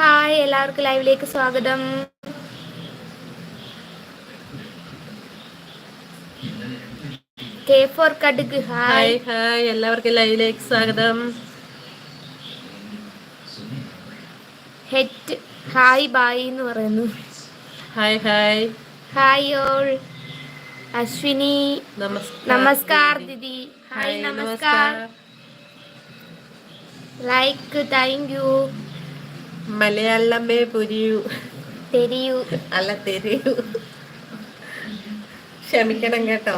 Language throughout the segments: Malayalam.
ഹായ് എല്ലാവർക്കും ലൈവിലേക്ക് സ്വാഗതം. K for Kaduku hi. Hi എല്ലാവർക്കും ലൈവിലേക്ക് സ്വാഗതം. ഹെറ്റ് ഹായ് ബായ് എന്ന് പറയുന്നു. Hi hi. Hi all. Ashwini. നമസ്കാരം. നമസ്കാർ ദീദി. Hi namaskar. Like thank you. മലയാളമേ പൊരിയൂ. തെരിയു. അല്ല തെരിയൂ. ക്ഷമിക്കണം കേട്ടോ.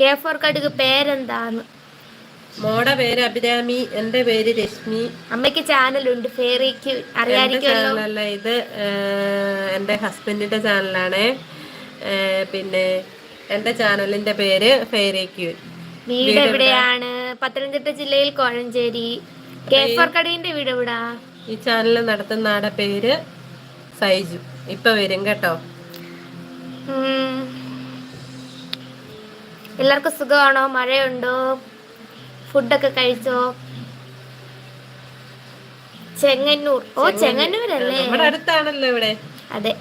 കെ ഫോർ കടുക് പേരെന്താന്ന്? മോടെ പേര് അഭിരാമി എന്റെ പേര് രശ്മി. അമ്മയ്ക്ക് ചാനലുണ്ട് ഫേറിക്ക് ചാനലല്ല ഇത് എന്റെ ഹസ്ബൻഡിന്റെ ചാനലാണ്. പിന്നെ എന്റെ ചാനലിന്റെ പേര് ഫെയറി ക്യൂൻ വീട് എവിടെയാണ്? പത്തനംതിട്ട ജില്ലയിൽ കോഴഞ്ചേരി. കെ ഫോർ കടുകിന്റെ വീട് എവിടാ? ഈ ചാനൽ നടത്തുന്ന ആടെ പേര് സൈജു. ഇപ്പൊ വരും കേട്ടോ. എല്ലാവർക്കും സുഖമാണോ? മഴയുണ്ടോ? ഫുഡൊക്കെ കഴിച്ചോ? ചെങ്ങന്നൂർ. ഓ ചെങ്ങന്നൂരല്ലേ? നമ്മുടെ അടുത്താണല്ലോ ഇവിടെ. അതെ.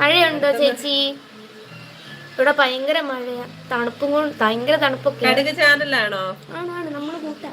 മഴയുണ്ടോ ചേച്ചി? ഇവിടെ ഭയങ്കര മഴയാ തണുപ്പും കൊണ്ട് ഭയങ്കര തണുപ്പൊക്കെ ആണോ ചാനലാണോ ആണാണ് നമ്മൾ കൂട്ടാ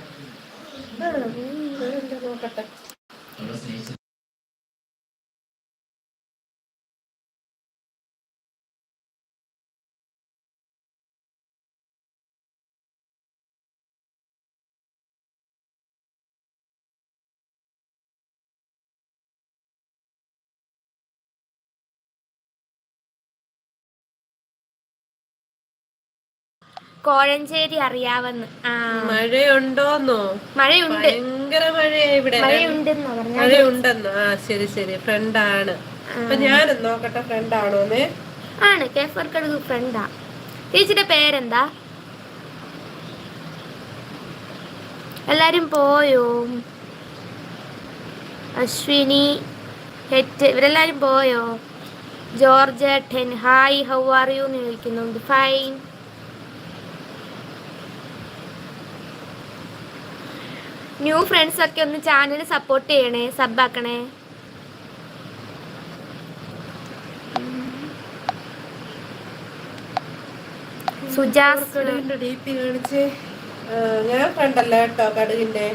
കോഴഞ്ചേരി അറിയാവുന്ന. മഴയുണ്ടോന്നോ? മഴയുണ്ട്. ഭയങ്കര മഴയാ ഇവിടെ. മഴയുണ്ടെന്നോ ആ ശരി ശരി. ഫ്രണ്ടാണ്. അപ്പൊ ഞാൻ നോക്കട്ടെ ഫ്രണ്ടാണോന്ന്? ആണ് കേഫർ കടുക് ഫ്രണ്ടാ ചേച്ചിയുടെ പേരെന്താ? എല്ലാരും പോയോ? അശ്വിനി ഹെറ്റ് ഇവരെല്ലാരും പോയോ? George ten hi how are you എന്ന് ചോദിക്കുന്നുണ്ട്. ഫൈൻ. ന്യൂ ഫ്രണ്ട്സ് ഒക്കെ ഒന്ന് ചാനൽ സപ്പോർട്ട് ചെയ്യണേ സബാക്കണേ സുജാസ് കടുകിന്റെ ഡി പി കാണിച്ച്. ആ, ഞാൻ ഫ്രണ്ടല്ല കേട്ടോ കടുകിന്റെ.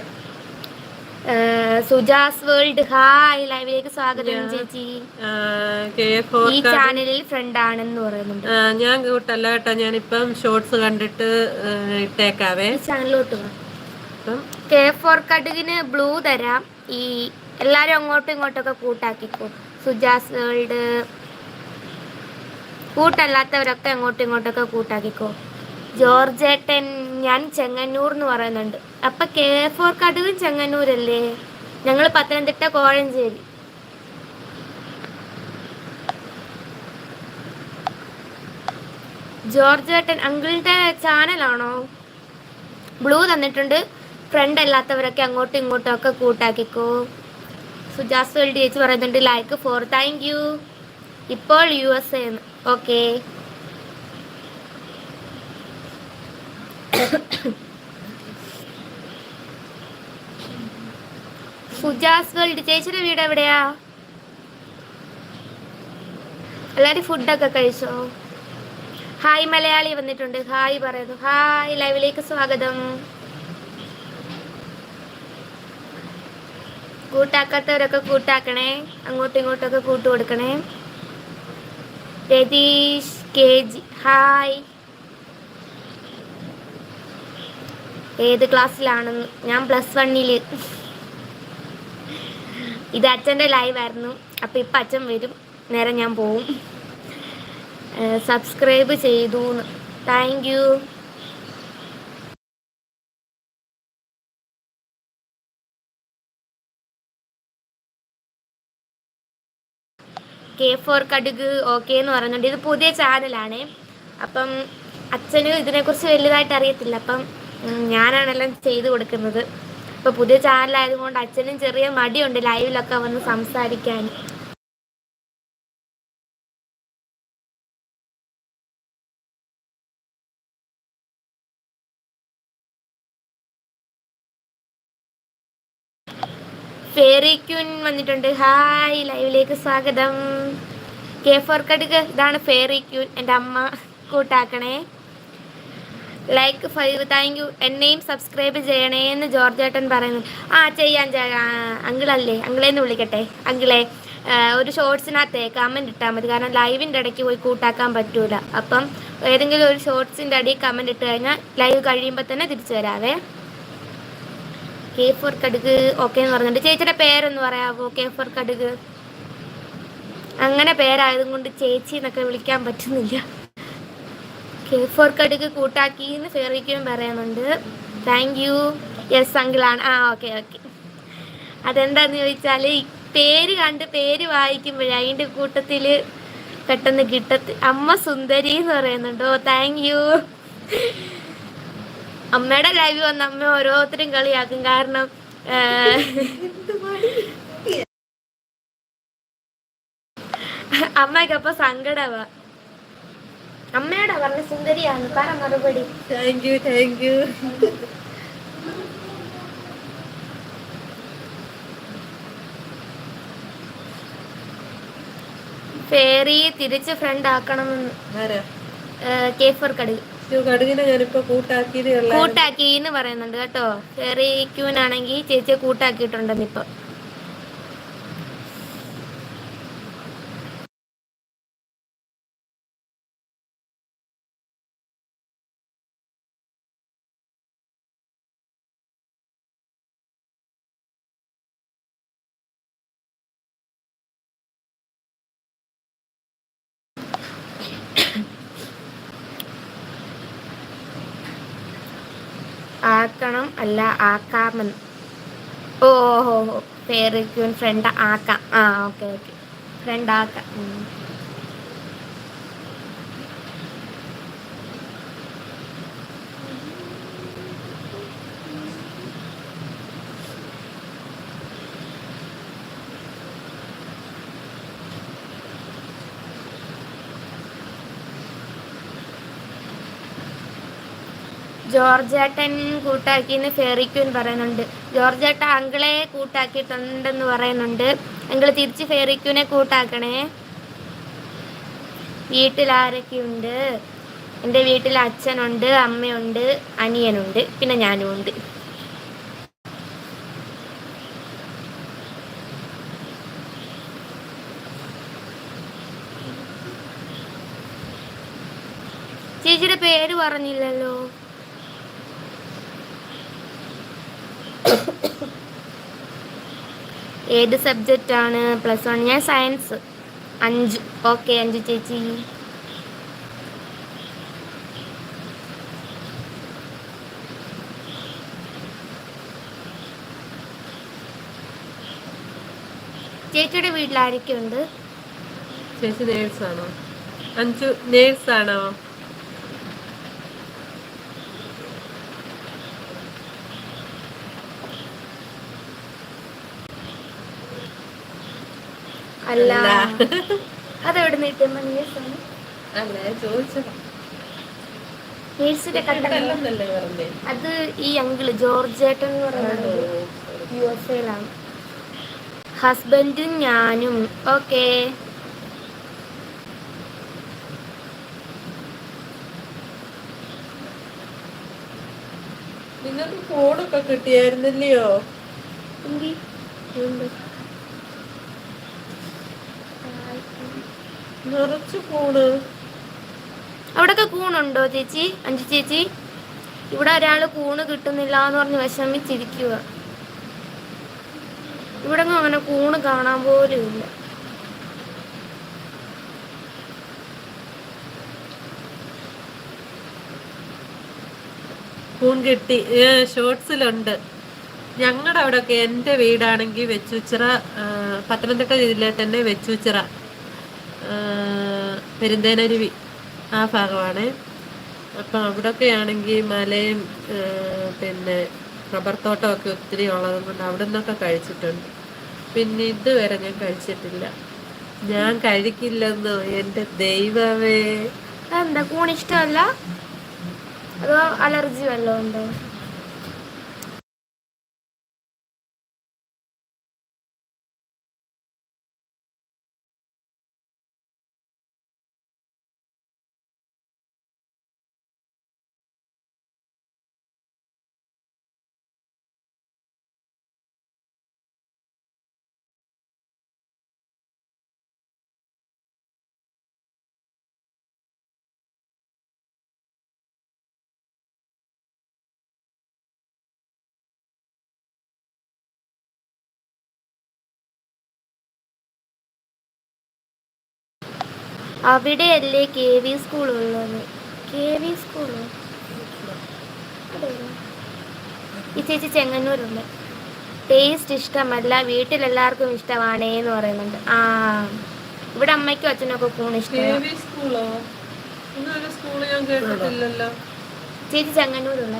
സുജാസ് വേൾഡ് ഹായ് ലൈവിലേക്ക് സ്വാഗതം ചേച്ചി. ഈ ചാനലിൽ ഫ്രണ്ട് ആണെന്ന് പറയുന്നുണ്ട്. ഞാൻ കൂട്ടല്ല കേട്ടോ. ഞാനിപ്പം ഷോർട്സ് കണ്ടിട്ട് ഇട്ടേക്കാവേ. ചാനലിലോട്ട് അപ്പം കെ ഫോർ കടുകിന് ബ്ലൂ തരാം. ഈ എല്ലാരും അങ്ങോട്ടും ഇങ്ങോട്ടൊക്കെ കൂട്ടാക്കിക്കോ. സുജാസ് വേൾഡ് കൂട്ടല്ലാത്തവരൊക്കെ അങ്ങോട്ടും ഇങ്ങോട്ടൊക്കെ കൂട്ടാക്കിക്കോ. ജോർജേട്ടൻ ഞാൻ ചെങ്ങന്നൂർ എന്ന് പറയുന്നുണ്ട്. അപ്പൊ കെ ഫോർ കടുകും ചെങ്ങന്നൂരല്ലേ? ഞങ്ങൾ പത്തനംതിട്ട കോഴഞ്ചേരി. ജോർജ് ഏട്ടൻ അങ്കിളിന്റെ ചാനലാണോ ബ്ലൂ തന്നിട്ടുണ്ട്. ഫ്രണ്ട് അല്ലാത്തവരൊക്കെ അങ്ങോട്ടും ഇങ്ങോട്ടും ഒക്കെ കൂട്ടാക്കിക്കോ. സുജാസ് വേൾഡ് ചേച്ചി പറയുന്നുണ്ട് ലൈക്ക് ഫോർ താങ്ക് യു ഇപ്പോൾ U S A okay Suja's world ചേച്ചിയുടെ വീട് എവിടെയാ? എല്ലാരും ഫുഡൊക്കെ കഴിച്ചോ? ഹായ് മലയാളി വന്നിട്ടുണ്ട്. ഹായ് പറയുന്നു. ഹായ് ലൈവിലേക്ക് സ്വാഗതം. കൂട്ടാക്കാത്തവരൊക്കെ കൂട്ടാക്കണേ. അങ്ങോട്ടും ഇങ്ങോട്ടൊക്കെ കൂട്ടു കൊടുക്കണേ. Ratheesh K G hi. ഏത് ക്ലാസ്സിലാണെന്ന് ഞാൻ പ്ലസ് വണ്ണിൽ ഇത് അച്ഛന്റെ ലൈവ് ആയിരുന്നു അപ്പം ഇപ്പം അച്ഛൻ വരും. നേരെ ഞാൻ പോവും. സബ്സ്ക്രൈബ് ചെയ്തു താങ്ക് യു. കെ ഫോർ കടുക് ഓക്കെ എന്ന് പറയുന്നുണ്ട്. ഇത് പുതിയ ചാനലാണ്. അപ്പം അച്ഛന് ഇതിനെക്കുറിച്ച് വലുതായിട്ട് അറിയത്തില്ല. അപ്പം ഞാനാണെല്ലാം ചെയ്തു കൊടുക്കുന്നത്. അപ്പോൾ പുതിയ ചാനലായതുകൊണ്ട് അച്ഛനും ചെറിയ മടിയുണ്ട് ലൈവിലൊക്കെ വന്ന് സംസാരിക്കാൻ. ഫേറിക്കുൻ വന്നിട്ടുണ്ട്. ഹായ് ലൈവിലേക്ക് സ്വാഗതം. കെ ഫോർ കടുക്. ഇതാണ് ഫെയറി ക്യൂൻ എന്റെ അമ്മ കൂട്ടാക്കണേ. ലൈക്ക് ഫൈവ് താങ്ക് യു എന്നെയും സബ്സ്ക്രൈബ് ചെയ്യണേ എന്ന് ജോർജ് ഏട്ടൻ പറയുന്നു. ആ ചെയ്യാൻ അങ്കിളല്ലേ? അങ്കിളേന്ന് വിളിക്കട്ടെ. അങ്കിളെ ഒരു ഷോർട്സിനകത്തെ കമന്റ് ഇട്ടാൽ മതി. കാരണം ലൈവിന്റെ ഇടയ്ക്ക് പോയി കൂട്ടാക്കാൻ പറ്റൂല. അപ്പം ഏതെങ്കിലും ഒരു ഷോർട്സിന്റെ അടിയിൽ കമന്റ് ഇട്ട് കഴിഞ്ഞാൽ ലൈവ് കഴിയുമ്പോൾ തന്നെ തിരിച്ചു വരാവേ. കെ ഫോർ കടുക് ഓക്കെ എന്ന് പറഞ്ഞിട്ട്. ചേച്ചിയുടെ പേരൊന്ന് പറയാവോ? കെ ഫോർ കടുക്. അങ്ങനെ പേരായതും കൊണ്ട് ചേച്ചി എന്നൊക്കെ വിളിക്കാൻ പറ്റുന്നില്ല. കെ ഫോർ കടുക്ക് കൂട്ടാക്കി എന്ന് ഫേറിക്കും പറയുന്നുണ്ട്. താങ്ക് യു യെസ് അങ്കിളാണ്. ആ ഓക്കെ ഓക്കെ അതെന്താന്ന് ചോദിച്ചാൽ പേര് കണ്ട് പേര് വായിക്കുമ്പോഴേ അതിന്റെ കൂട്ടത്തിൽ പെട്ടെന്ന് കിട്ടത്തി അമ്മ സുന്ദരി എന്ന് പറയുന്നുണ്ടോ. താങ്ക് യു അമ്മയുടെ ലൈവ് വന്ന് അമ്മ ഓരോരുത്തരും കളിയാക്കും. കാരണം ആ, അമ്മയ്ക്കപ്പൊ സങ്കടവാ. അമ്മയോടാ പറഞ്ഞ സുന്ദരിയാണ്. പറ മറുപടി. Thank you thank you fairy തിരിച്ച് ഫ്രണ്ട് ആക്കണമെന്ന്. കടുക്. കൂട്ടാക്കി എന്ന് പറയുന്നുണ്ട് കേട്ടോ. ഫേറി ക്യൂനാണെങ്കിൽ ചേച്ചിയെ കൂട്ടാക്കിയിട്ടുണ്ടെന്ന് ഇപ്പൊ. ആക്കണം അല്ല ആക്കാമെന്ന്. ഓഹോ ഹോ ഫ്രണ്ട് ആക്കാം. ആ ഓക്കെ ഓക്കെ. ഫ്രണ്ട് ആക്കാം. ജോർജേട്ടൻ കൂട്ടാക്കിന്ന് ഫേറിക്യൂൻ പറയുന്നുണ്ട്. ജോർജേട്ട അങ്കിളെ കൂട്ടാക്കിയിട്ടുണ്ടെന്ന് പറയുന്നുണ്ട്. അങ്കിൾ തിരിച്ച് ഫേറിക്യൂനെ കൂട്ടാക്കണേ. വീട്ടിൽ ആരൊക്കെയുണ്ട് എന്റെ വീട്ടിൽ അച്ഛനുണ്ട് അമ്മയുണ്ട് അനിയനുണ്ട് പിന്നെ ഞാനും ഉണ്ട്. ചേച്ചിയുടെ പേര് പറഞ്ഞില്ലല്ലോ. ഏത് സബ്ജക്റ്റ് ആണ് പ്ലസ് വൺ ഞാൻ സയൻസ് അഞ്ച്. ഓക്കെ അഞ്ച് ചേച്ചി. ചേച്ചിയുടെ വീട്ടിൽ ആരൊക്കെയുണ്ട്? ചേച്ചി നേഴ്സാണോ അഞ്ചു നേഴ്സാണോ അല്ല അല്ല. അതെവിടെ നിന്ന് നേഴ്സാണ് അല്ല ഞാൻ ചോദിച്ചതാ നേഴ്സിന്റെ കട്ട അല്ലെന്നല്ലേ അതെവിടെ അത് ഈ അങ്കിൾ ജോർജേട്ടൻ എന്ന് പറയുന്നത് യു എസ് എയിലാണ് ഹസ്ബൻഡും ഞാനും. ഓക്കെ. നിങ്ങൾക്ക് ഫോണൊക്കെ കിട്ടിയായിരുന്നില്ലയോ? നിറച്ചു ഫോണ് അവിടൊക്കെ കൂണുണ്ടോ ചേച്ചി? അഞ്ചു ചേച്ചി? ഇവിടെ ഒരാൾ കൂണ് കിട്ടുന്നില്ല എന്ന് പറഞ്ഞ് വിഷമിച്ചിരിക്കുക ഇവിടെ അങ്ങനെ കൂണ് കാണാൻ പോലും ഇല്ല. കൂൺ കിട്ടി. ഷോർട്സിലുണ്ട്. ഞങ്ങളുടെ അവിടെയൊക്കെ എന്റെ വീടാണെങ്കിൽ വെച്ചുച്ചിറ പത്തനംതിട്ട ജില്ലയിൽ തന്നെ വെച്ചുച്ചിറ പെരുന്തേനരുവി ആ ഭാഗമാണ്. അപ്പം അവിടെയൊക്കെ ആണെങ്കിൽ മലയും പിന്നെ റബ്ബർ തോട്ടമൊക്കെ ഒത്തിരി ഉള്ളത് കൊണ്ട് അവിടെ നിന്നൊക്കെ കഴിച്ചിട്ടുണ്ട്. പിന്നെ ഇതുവരെ ഞാൻ കഴിച്ചിട്ടില്ല. ഞാൻ കഴിക്കില്ലെന്നോ? എന്റെ ദൈവമേ. എന്താ കൂണിഷ്ടമല്ല? അതോ അലർജി വല്ലതും ഉണ്ടോ? അവിടെയല്ലേ കെ വി സ്കൂൾ ഉള്ളത്? K V school? ഈ ചേച്ചി ചെങ്ങന്നൂരുണ്ട്. ടേസ്റ്റ് ഇഷ്ടമല്ല വീട്ടിലെല്ലാവർക്കും ഇഷ്ടമാണേ എന്ന് പറയുന്നുണ്ട്. ആ ഇവിടെ അമ്മയ്ക്കും അച്ഛനൊക്കെ ഇഷ്ടം ഇഷ്ടമാണ് ചേച്ചി ചെങ്ങന്നൂരുള്ള.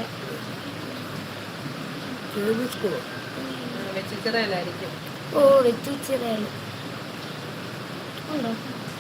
ഓ വെച്ചുച്ചിറയാണ് ഉണ്ടോ?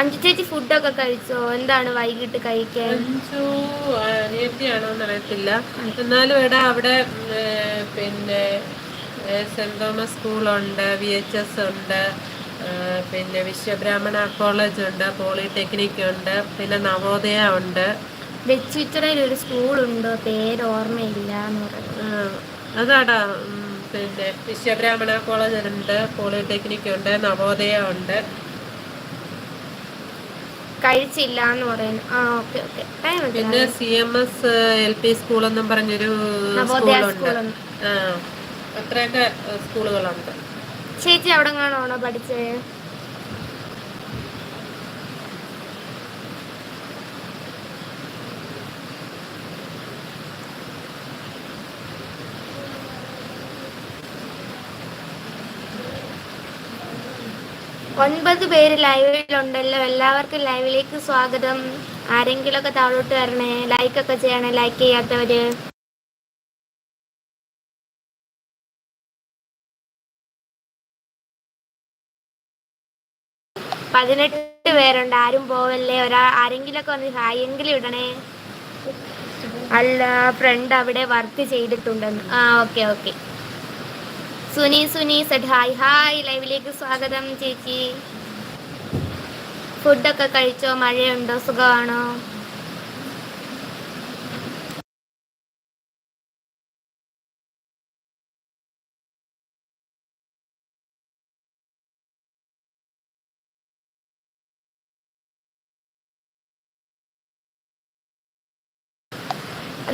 അഞ്ചു ചേച്ചി ഫുഡൊക്കെ കഴിച്ചോ? എന്താണ് വൈകിട്ട് കഴിക്കാൻ? അഞ്ചു അറിയത്തില്ല. എന്നാലും എടാ അവിടെ പിന്നെ സെന്റ് തോമസ് സ്കൂളുണ്ട് വി എച്ച് എസ് ഉണ്ട് പിന്നെ വിശ്വബ്രാഹ്മണ കോളേജ് ഉണ്ട് പോളിടെക്നിക് ഉണ്ട് പിന്നെ നവോദയ ഉണ്ട്. വെച്ചുച്ചിറയിൽ ഒരു സ്കൂളുണ്ട് പേര് ഓർമ്മയില്ല എന്ന് അതാടാ പിന്നെ വിശ്വബ്രാഹ്മണ കോളേജ് ഉണ്ട് പോളിടെക്നിക് ഉണ്ട് നവോദയ ഉണ്ട്. കഴിച്ചില്ല എന്ന് പറയുന്നു. ആ ഓക്കെ ഓക്കെ. പിന്നെ C M S L P school എന്നും പറഞ്ഞൊരു സ്കൂളുണ്ട് സ്കൂളുണ്ട്. അത്രയൊക്കെ സ്കൂളുകളുണ്ട് ചേച്ചി അവിടെ കാണാണോ പഠിച്ചത് ഒൻപത് പേര് ലൈവിലുണ്ടല്ലോ. എല്ലാവർക്കും ലൈവിലേക്ക് സ്വാഗതം. ആരെങ്കിലുമൊക്കെ താഴോട്ട് വരണേ ലൈക്ക് ഒക്കെ ചെയ്യണേ ലൈക്ക് ചെയ്യാത്തവര്. പതിനെട്ട് പേരുണ്ട്. ആരും പോവല്ലേ? ഒരാ ആരെങ്കിലുമൊക്കെ വന്ന് ഹായെങ്കിലും ഇടണേ. അല്ല ഫ്രണ്ട് അവിടെ വർക്ക് ചെയ്തിട്ടുണ്ടെന്ന്. ആ okay okay Suni Suni said hi hi ലൈവിലേക്ക് സ്വാഗതം ചേച്ചി. ഫുഡൊക്കെ കഴിച്ചോ? മഴയുണ്ടോ? സുഖമാണോ?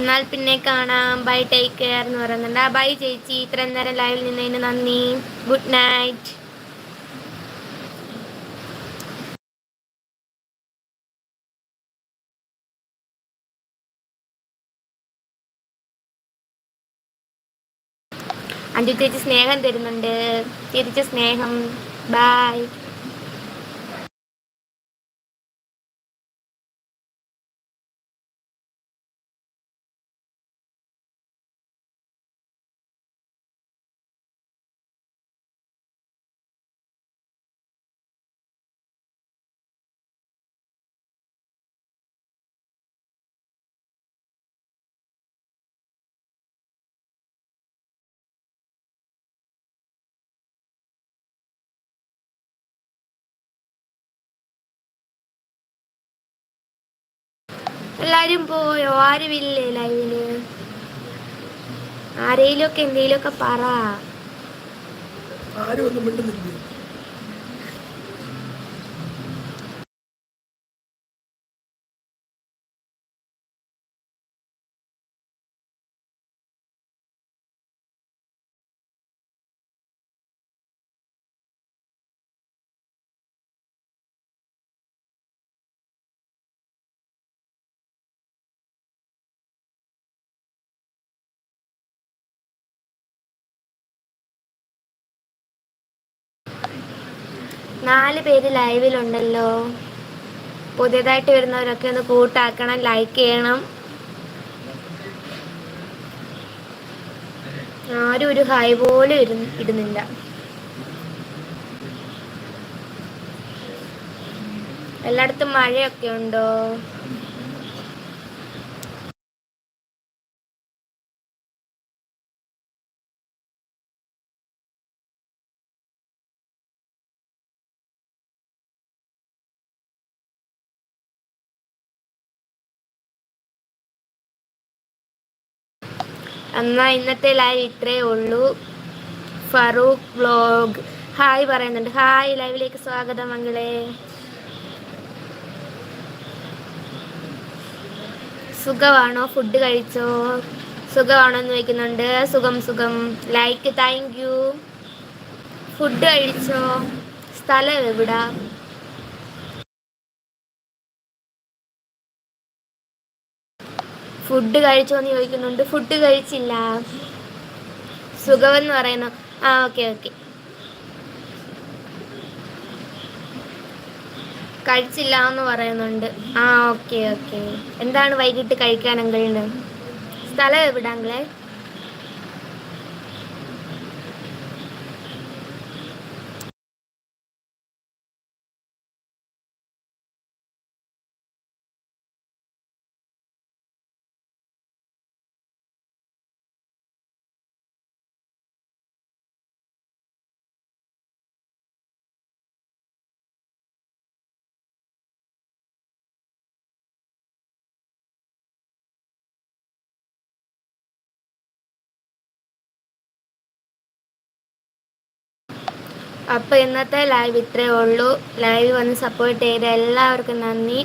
എന്നാൽ പിന്നെ കാണാം. ബൈ ടേക്ക് കെയർ എന്ന് പറയുന്നുണ്ട്. ബൈ ചേച്ചി. ഇത്രയും നേരം ലൈവിൽ നിന്നതിന് നന്ദി. ഗുഡ് നൈറ്റ് ചേച്ചി സ്നേഹം തരുന്നുണ്ട്. സ്നേഹം. ബായ് എല്ലാരും പോയോ? ആരുമില്ലേ ലൈവിൽ? ആരെയിലൊക്കെ ഒക്കെ പറ. ആരും ഒന്നും മിണ്ടുന്നില്ല. നാല് പേര് ലൈവിലുണ്ടല്ലോ. പുതിയതായിട്ട് വരുന്നവരൊക്കെ ഒന്ന് കൂട്ടാക്കണം ലൈക്ക് ചെയ്യണം. ആരും ഒരു ഹൈ പോലും ഇടുന്നില്ല. എല്ലായിടത്തും മഴയൊക്കെ ഉണ്ടോ? എന്നാ ഇന്നത്തെ ലൈവ് ഇത്രേ ഉള്ളൂ. ഫറൂഖ് വ്ലോഗ് ഹായ് പറയുന്നുണ്ട്. ഹായ് ലൈവിലേക്ക് സ്വാഗതം മംഗളെ. സുഖമാണോ? ഫുഡ് കഴിച്ചോ? സുഖമാണോ എന്ന് ചോദിക്കുന്നുണ്ട്. സുഖം സുഖം. Like thank U. ഫുഡ് കഴിച്ചോ? സ്ഥലം എവിടാ? ഫുഡ് കഴിച്ചോ എന്ന് ചോദിക്കുന്നുണ്ട്. ഫുഡ് കഴിച്ചില്ല. സുഖമെന്ന് പറയുന്നു. ആ ഓക്കെ ഓക്കെ കഴിച്ചില്ല എന്ന് പറയുന്നുണ്ട്. ആ ഓക്കെ ഓക്കെ എന്താണ് വൈകിട്ട് കഴിക്കാൻ അങ്കിളിന്? സ്ഥലം എവിടെ അങ്കിളെ? അപ്പോൾ ഇന്നത്തെ ലൈവ് ഇത്രേ ഉള്ളൂ. ലൈവ് വന്ന് സപ്പോർട്ട് ചെയ്ത എല്ലാവർക്കും നന്ദി.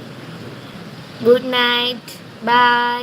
Good night bye